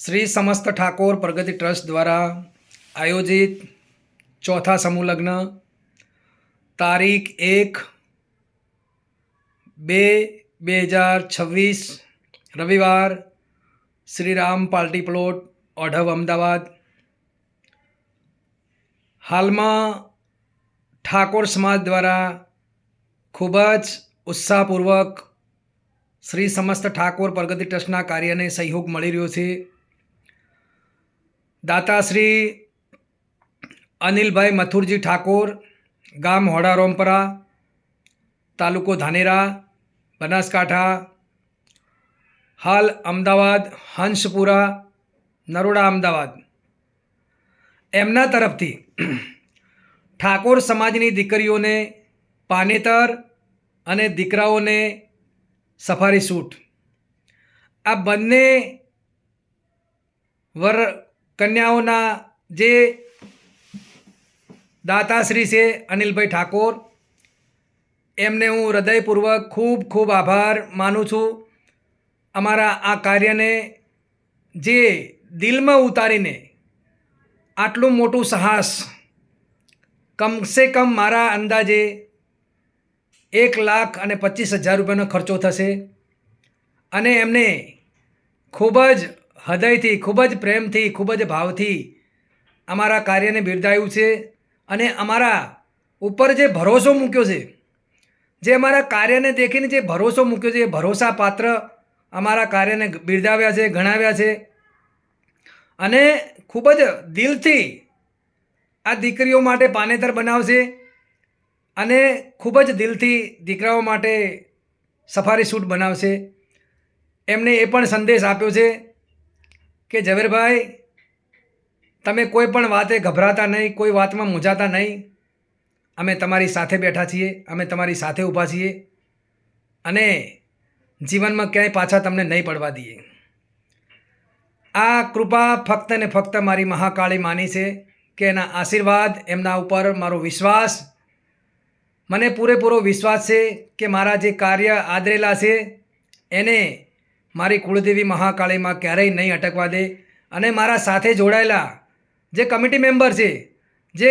શ્રી સમસ્ત ઠાકોર પ્રગતિ ટ્રસ્ટ દ્વારા આયોજિત ચોથા સમૂહ લગ્ન, તારીખ એક બે બે હજાર છવ્વીસ, રવિવાર શ્રીરામ પાર્ટી પ્લોટ, ઓઢવ, અમદાવાદ. હાલમાં ઠાકોર સમાજ દ્વારા ખૂબ જ ઉત્સાહપૂર્વક શ્રી સમસ્ત ઠાકોર પ્રગતિ ટ્રસ્ટના કાર્યને સહયોગ મળી રહ્યો છે. દાતાશ્રી અનિલભાઈ મથુરજી ઠાકોર, ગામ હોડા રોમપરા તાલુકો ધાનેરા, બનાસકાંઠા, હાલ અમદાવાદ, હંસપુરા, નરોડા અમદાવાદ. એમના તરફથી ઠાકોર સમાજની દીકરીઓને પાનેતર અને દીકરાઓને સફારી સૂટ. આ બંને વર કન્યાઓના જે દાતાશ્રી છે અનિલભાઈ ઠાકોર, એમને હું હૃદયપૂર્વક ખૂબ ખૂબ આભાર માનું છું. અમારા આ કાર્યને જે દિલમાં ઉતારીને આટલું મોટું સાહસ કમસે કમ મારા અંદાજે એક લાખ અને પચીસ હજાર રૂપિયાનો ખર્ચો થશે. અને એમને ખૂબ જ હૃદયથી ખૂબ જ પ્રેમથી, ખૂબ જ ભાવથી અમારા કાર્યને બિરદાવ્યું છે અને અમારા ઉપર જે ભરોસો મૂક્યો છે, જે અમારા કાર્યને દેખીને જે ભરોસો મૂક્યો છે, એ ભરોસા પાત્ર અમારા કાર્યને બિરદાવ્યા છે, ગણાવ્યા છે. અને ખૂબ જ દિલથી આ દીકરીઓ માટે પાનેતર બનાવશે અને ખૂબ જ દિલથી દીકરાઓ માટે સફારી સૂટ બનાવશે. એમને એ પણ સંદેશ આપ્યો છે કે ઝવેરભાઈ, તમે કોઈ પણ વાતે ગભરાતા નહીં, કોઈ વાતમાં મૂંઝાતા નહીં. અમે તમારી સાથે બેઠા છીએ, અમે તમારી સાથે ઊભા છીએ અને જીવનમાં ક્યાંય પાછા તમને નહીં પડવા દઈએ. આ કૃપા ફક્ત ને ફક્ત મારી મહાકાળી માની છે કે એના આશીર્વાદ, એમના ઉપર મારો વિશ્વાસ, મને પૂરેપૂરો વિશ્વાસ છે કે મારા જે કાર્ય આદરેલા છે, એને મારી કુળદેવી મહાકાળીમાં ક્યારેય નહીં અટકવા દે અને મારા સાથે જોડાયેલા જે કમિટી મેમ્બર છે, જે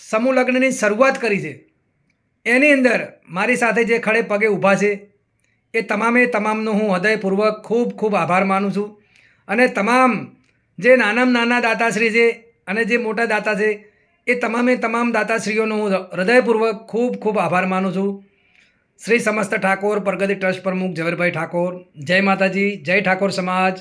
સમૂહ લગ્નની શરૂઆત કરી છે, એની અંદર મારી સાથે જે ખડે પગે ઊભા છે, એ તમામે તમામનો હું હૃદયપૂર્વક ખૂબ ખૂબ આભાર માનું છું. અને તમામ જે નાનામાં નાના દાતાશ્રી છે અને જે મોટા દાતા છે, એ તમામે તમામ દાતાશ્રીઓનો હું હૃદયપૂર્વક ખૂબ ખૂબ આભાર માનું છું. શ્રી સમસ્ત ઠાકોર પ્રગતિ ટ્રસ્ટ પ્રમુખ ઝવેરભાઈ ઠાકોર. જય માતાજી જય ઠાકોર સમાજ.